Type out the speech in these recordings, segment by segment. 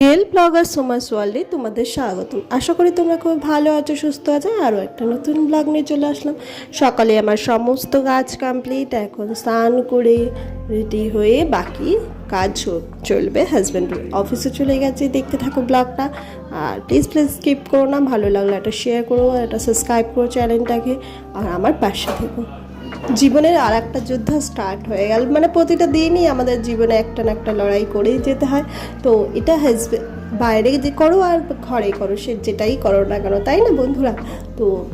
Real blogger Soma's ওয়ার্ল্ডে তোমাদের স্বাগতম। আশা করি তোমরা খুব ভালো আছো, সুস্থ আছো। আরও একটা নতুন ব্লগ নিয়ে চলে আসলাম। সকালে আমার সমস্ত কাজ কমপ্লিট এখন স্নান করে রেডি হয়ে বাকি কাজ চলবে। হাজব্যান্ড অফিসে চলে গেছে, দেখতে থাকো ব্লগটা আর প্লিজ প্লিজ স্কিপ করো না, ভালো লাগলে একটা শেয়ার করো, একটা সাবস্ক্রাইব করো চ্যানেলটাকে আর আমার পাশে থেকো। জীবনের আর একটা যুদ্ধ স্টার্ট হয়ে গেল। মানে প্রতিটা দিনই আমাদের জীবনে একটা না একটা লড়াই করেই যেতে হয়। তো এটা হাজব্যান্ড বাইরে যে করো আর ঘরে করো, সে যেটাই করো না কেন, তাই না বন্ধুরা? তো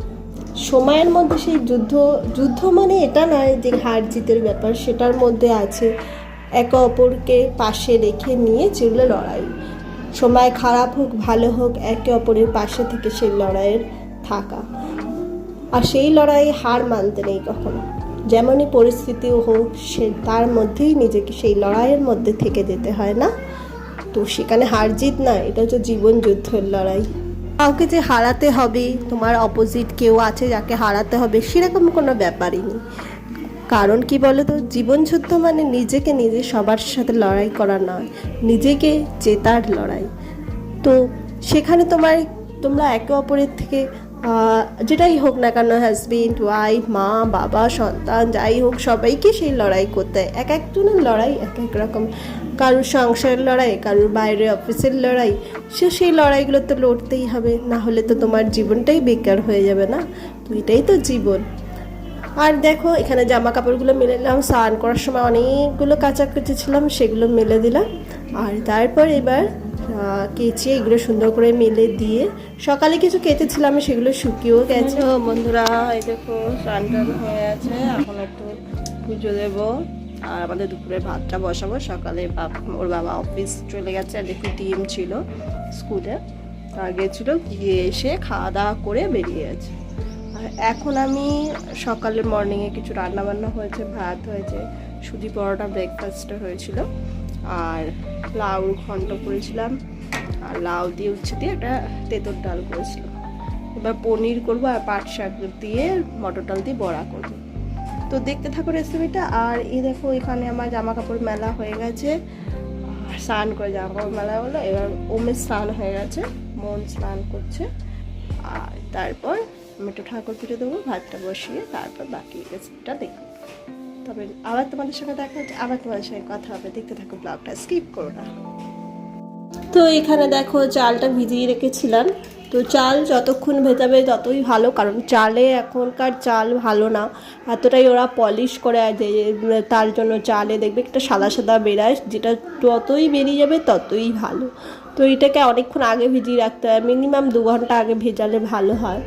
সময়ের মধ্যে সেই যুদ্ধ যুদ্ধ মানে এটা নয় যে হার জিতের ব্যাপার, সেটার মধ্যে আছে একে অপরকে পাশে রেখে নিয়ে যেগুলো লড়াই। সময় খারাপ হোক, ভালো হোক, একে অপরের পাশে থেকে সেই লড়াইয়ের থাকা। আর সেই লড়াইয়ে হার মানতে নেই কখনো। যেমনই পরিস্থিতি হোক, সে তার মধ্যেই নিজেকে সেই লড়াইয়ের মধ্যে থেকে যেতে হয় না। তো সেখানে হার জিত না, এটা হচ্ছে জীবন যুদ্ধের লড়াই। কাউকে যে হারাতে হবে, তোমার অপোজিট কেউ আছে যাকে হারাতে হবে, সেরকম কোনো ব্যাপারই নেই। কারণ কি বলো তো জীবন যুদ্ধ মানে নিজেকে নিজে সবার সাথে লড়াই করা নয় নিজেকে জেতার লড়াই। তো সেখানে তোমার, তোমরা একে অপরের থেকে যেটাই হোক না কেন হাজবেন্ড ওয়াইফ মা, বাবা, সন্তান, যাই হোক, সবাইকে সেই লড়াই করতে হয়। এক একজনের লড়াই এক এক রকম। কারোর সংসারের লড়াই, কারোর বাইরে অফিসের লড়াই, সে সেই লড়াইগুলো তো লড়তেই হবে। না হলে তো তোমার জীবনটাই বেকার হয়ে যাবে না। তো এটাই তো জীবন। আর দেখো, এখানে জামা কাপড়গুলো মেলে দিলাম স্নান করার সময় অনেকগুলো কাচাকুচি ছিলাম, সেগুলো মেলে দিলাম। আর তারপর এবার কেচে এগুলো সুন্দর করে মেলে দিয়ে সকালে কিছু কেচেছিলাম সেগুলো শুকিয়েও গেছে। বন্ধুরা, এই দেখো, স্নান হয়ে আছে, এখন একটু পুজো দেব। আর আমাদের দুপুরে ভাতটা বসাবো, সকালে ওর বাবা অফিস চলে গেছে, আর দেখি টিম ছিল স্কুলে। আর গেছিল, গিয়ে এসে খাওয়া দাওয়া করে বেরিয়ে গেছে। আর এখন আমি সকালের মর্নিংয়ে কিছু রান্না বান্না হয়েছে, ভাত হয়েছে, সুজি পরোটা ব্রেকফাস্টে হয়েছিল। আর লাউ ঘন্ট করেছিলাম। আর লাউ দিয়ে উচ্ছে দিয়ে একটা তেঁতর ডাল করেছিলাম। এবার পনির করব আর পাট শাক দিয়ে মটর ডাল দিয়ে বড়া করব। তো দেখতে থাকো রেসিপিটা আর এই দেখো, এখানে আমার জামা কাপড় মেলা হয়ে গেছে। স্নান করে জামা কাপড় মেলা হলো। এবার ওমের স্নান হয়ে গেছে। মন স্নান করছে। আর তারপর আমি একটু ঠাকুর পুজো দেবো, ভাতটা বসিয়ে তারপর বাকি রেসিপিটা দেখব। তবে আবার তোমাদের সঙ্গে দেখা হচ্ছে, আবার তোমাদের সঙ্গে কথা হবে। দেখতে থাকো ব্লগটা, স্কিপ করো না। তো এখানে দেখো চালটা ভিজিয়ে রেখেছিলাম। তো চাল যতক্ষণ ভেজাবে ততই ভালো, কারণ চালে এখনকার চাল ভালো না। এতটাই ওরা পলিশ করে তার জন্য চালে দেখবে একটা সাদা সাদা বেরায়, যেটা যতই বেরিয়ে যাবে ততই ভালো। তো এটাকে অনেকক্ষণ আগে ভিজিয়ে রাখতে হয়, মিনিমাম দু ঘণ্টা আগে ভেজালে ভালো হয়।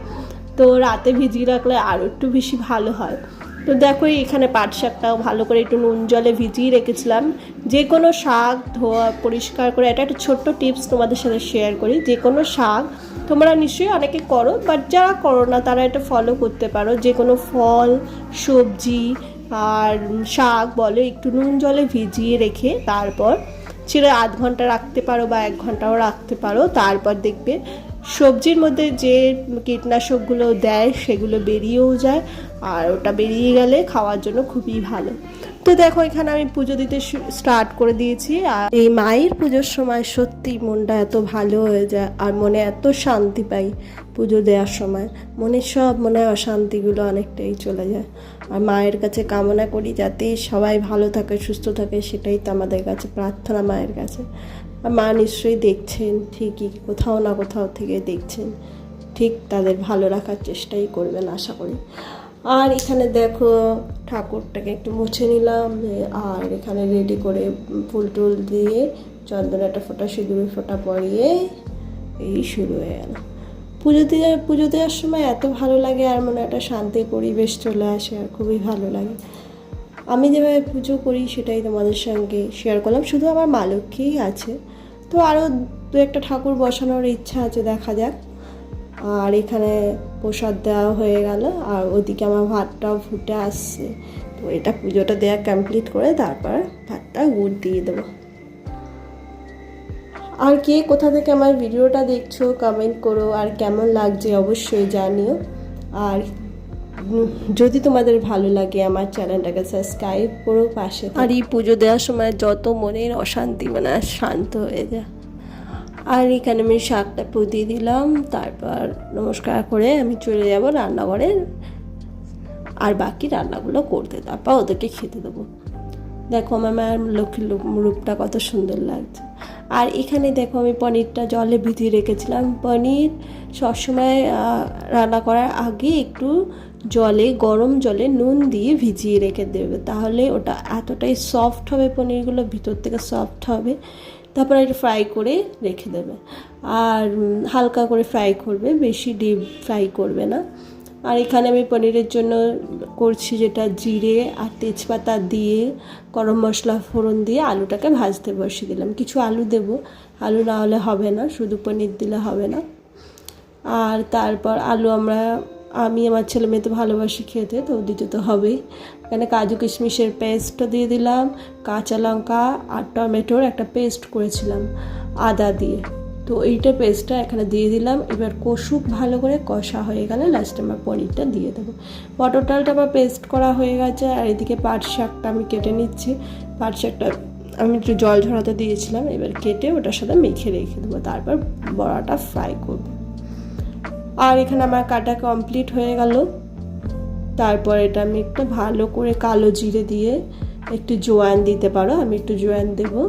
তো রাতে ভিজিয়ে রাখলে আরও একটু বেশি ভালো হয়। তো দেখো, এখানে পাট শাকটাও ভালো করে একটু নুন জলে ভিজিয়ে রেখেছিলাম। যে কোনো শাক ধোয়া, পরিষ্কার করে, এটা একটা ছোট্ট টিপস তোমাদের সাথে শেয়ার করি। যে কোনো শাক তোমরা নিশ্চয়ই অনেকে করো বাট যারা করো না, তারা এটা ফলো করতে পারো। যে কোনো ফল, সবজি আর শাক বলো, একটু নুন জলে ভিজিয়ে রেখে তারপর ছিঁড়ে আধ ঘণ্টা রাখতে পারো বা এক ঘন্টাও রাখতে পারো। তারপর দেখবে সবজির মধ্যে যে কীটনাশকগুলো দেয় সেগুলো বেরিয়েও যায়, আর ওটা বেরিয়ে গেলে খাওয়ার জন্য খুবই ভালো। তো দেখো, এখানে আমি পুজো দিতে স্টার্ট করে দিয়েছি, আর এই মায়ের পুজোর সময় সত্যি মনটা এত ভালো হয়ে যায়, আর মনে এত শান্তি পাই পুজো দেওয়ার সময়। মনের সব, মনে অশান্তিগুলো অনেকটাই চলে যায়। আর মায়ের কাছে কামনা করি যাতে সবাই ভালো থাকে, সুস্থ থাকে, সেটাই তো আমাদের কাছে, প্রার্থনা মায়ের কাছে। মা নিশ্চয়ই দেখছেন, ঠিকই, কোথাও না কোথাও থেকে দেখছেন। ঠিক তাদের ভালো রাখার চেষ্টাই করবেন আশা করি। আর এখানে দেখো, ঠাকুরটাকে একটু মুছে নিলাম, আর এখানে রেডি করে ফুল টুল দিয়ে চন্দন একটা ফোঁটা, সিঁদুরের ফোঁটা পরিয়ে এই শুরু হয়ে গেল। পুজো দিয়ে, পুজো দেওয়ার সময় এত ভালো লাগে, আর মনে একটা শান্তির পরিবেশ চলে আসে, আর খুবই ভালো লাগে। আমি যেভাবে পুজো করি, সেটাই তোমাদের সঙ্গে শেয়ার করলাম। শুধু আমার মা লক্ষ্মীই আছে। তো আরও দু একটা ঠাকুর বসানোর ইচ্ছা আছে, দেখা যাক। আর এখানে প্রসাদ দেওয়া হয়ে গেল, আর ওদিকে আমার ভাতটাও ফুটে আসছে। তো এটা পুজোটা দেওয়া কমপ্লিট করে তারপর ভাতটা গুড় দিয়ে দেবো। আর কে কোথা থেকে আমার ভিডিওটা দেখছ কমেন্ট করো। আর কেমন লাগছে অবশ্যই জানিও। আর যদি তোমাদের ভালো লাগে আমার চ্যানেলটাকে সাবস্ক্রাইব করো পাশে আর এই পুজো দেওয়ার সময় যত মনের অশান্তি মানে শান্ত হয়ে যায় আর এখানে আমি শাকটা পুঁতি দিলাম, তারপর নমস্কার করে আমি চলে যাব রান্নাঘরে। আর বাকি রান্নাগুলো করতে, তারপর ওদেরকে খেতে দেবো। দেখো আমার মায়ের লক্ষ্মীর লোক- রূপটা কত সুন্দর লাগছে। আর এখানে দেখো আমি পনিরটা জলে ভিজিয়ে রেখেছিলাম। পনির সবসময় রান্না করার আগে একটু জলে, গরম জলে নুন দিয়ে ভিজিয়ে রেখে দেবে। তাহলে ওটা এতটাই সফট হবে পনিরগুলো, ভিতর থেকে সফট হবে। তারপরে এটা ফ্রাই করে রেখে দেবে। আর হালকা করে ফ্রাই করবে, বেশি ডিপ ফ্রাই করবে না। আর এখানে আমি পনিরের জন্য করছি যেটা জিরে আর তেজপাতা দিয়ে গরম মশলা ফোড়ন দিয়ে আলুটাকে ভাজতে বসিয়ে দিলাম। কিছু আলু দেব। আলু না হলে হবে না, শুধু পনির দিলে হবে না। আর তারপর আলু আমরা, আমি আমার ছেলে মেয়ে তো ভালোবাসি খেতে, তো দিতে তো হবেই। এখানে কাজু কিশমিশের পেস্টটা দিয়ে দিলাম, কাঁচা লঙ্কা আর টমেটোর একটা পেস্ট করেছিলাম, আদা দিয়ে। তো এইটা পেস্টটা এখানে দিয়ে দিলাম। এবার কষুক, ভালো করে কষা হয়ে গেলে লাস্টে আমার পনিরটা দিয়ে দেবো। মটর ডালটা আমার পেস্ট করা হয়ে গেছে, আর এদিকে পাট শাকটা আমি কেটে নিচ্ছি। পাট শাকটা আমি একটু জল ঝরাতে দিয়েছিলাম, এবার কেটে ওটার সাথে মেখে রেখে দেবো। তারপর বড়াটা ফ্রাই করব। আর এখানে আমার কাটা কমপ্লিট হয়ে গেল। তারপর এটা আমি একটু ভালো করে কালো জিরে দিয়ে একটু জোয়ান দিতে পারো, আমি একটু জোয়ান দেবো।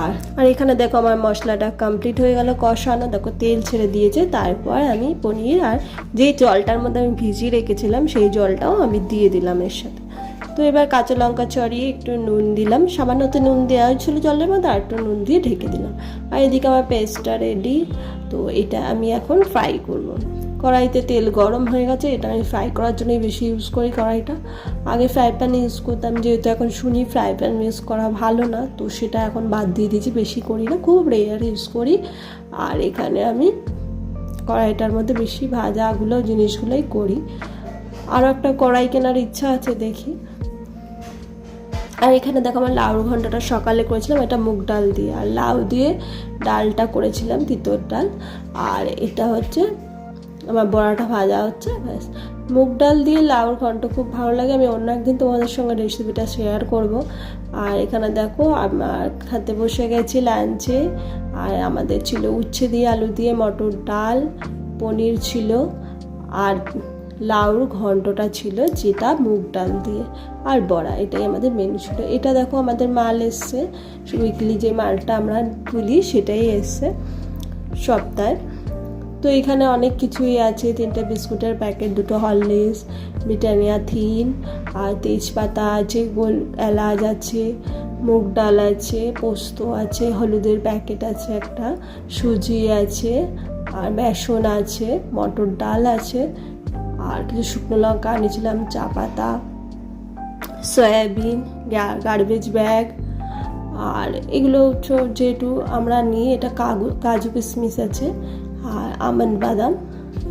আর আর এখানে দেখো আমার মশলাটা কমপ্লিট হয়ে গেল, কষানো। দেখো তেল ছেড়ে দিয়েছে, তারপর আমি পনির আর যেই জলটার মধ্যে আমি ভিজিয়ে রেখেছিলাম, সেই জলটাও আমি দিয়ে দিলাম এর সাথে। তো এবার কাঁচা লঙ্কা চড়িয়ে একটু নুন দিলাম, সামান্য তো নুন দেওয়া ছিল জলের মধ্যে, আর একটু নুন দিয়ে ঢেকে দিলাম। আর এদিকে আমার পেস্টটা রেডি তো এটা আমি এখন ফ্রাই করব। কড়াইতে তেল গরম হয়ে গেছে, এটা আমি ফ্রাই করার জন্যই বেশি ইউজ করি কড়াইটা। আগে ফ্রাই প্যান ইউজ করতাম, যেহেতু এখন শুনি ফ্রাই প্যান ইউজ করা ভালো না, তো সেটা এখন বাদ দিয়ে দিয়েছি, বেশি করি না, খুব রেয়ার ইউজ করি। আর এখানে আমি কড়াইটার মধ্যে বেশি ভাজাগুলো জিনিসগুলোই করি। আরও একটা কড়াই কেনার ইচ্ছা আছে, দেখি। আর এখানে দেখো আমার লাউর ঘন্টটা সকালে করেছিলাম, এটা মুগ ডাল দিয়ে। আর লাউ দিয়ে ডালটা করেছিলাম, তিতর ডাল। আর এটা হচ্ছে আমার বড়াটা ভাজা হচ্ছে, ব্যাস। মুগ ডাল দিয়ে লাউর ঘন্ট খুব ভালো লাগে। আমি অন্য একদিন তোমাদের সঙ্গে রেসিপিটা শেয়ার করব। আর এখানে দেখো, আমার খাতে বসে গেছি লাঞ্চে। আর আমাদের ছিল উচ্ছে দিয়ে আলু দিয়ে মটর ডাল, পনির ছিল, আর লাউর ঘন্টটা ছিল যেটা মুগ ডাল দিয়ে। আর বড়া, এটাই আমাদের মেনু ছিল। এটা দেখো, আমাদের মাল এসছে। উইকলি যে মালটা আমরা তুলি, সেটাই এসছে সপ্তাহে। তো এখানে অনেক কিছুই আছে, তিনটে বিস্কুটের প্যাকেট, দুটো হরলিক্স ব্রিটানিয়া থিন, আর তেজপাতা আছে, গোল এলাচ আছে, মুগ ডাল আছে, পোস্ত আছে, হলুদের প্যাকেট আছে একটা, সুজি আছে, আর বেসন আছে, মটর ডাল আছে, আর কিছু শুকনো লঙ্কা আনিয়েছিলাম চা পাতা, সয়াবিন গার্বেজ ব্যাগ আর এগুলো যেহেতু আমরা নিই, এটা কাগু, কাজু কিশমিশ আছে আর আমন বাদাম,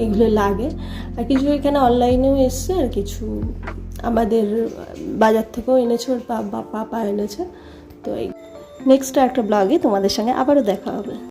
এগুলো লাগে। আর কিছু এখানে অনলাইনেও এসছে, আর কিছু আমাদের বাজার থেকেও এনেছে, ওর পাপা এনেছে। তো এই নেক্সট একটা ব্লগে তোমাদের সঙ্গে আবারও দেখা হবে।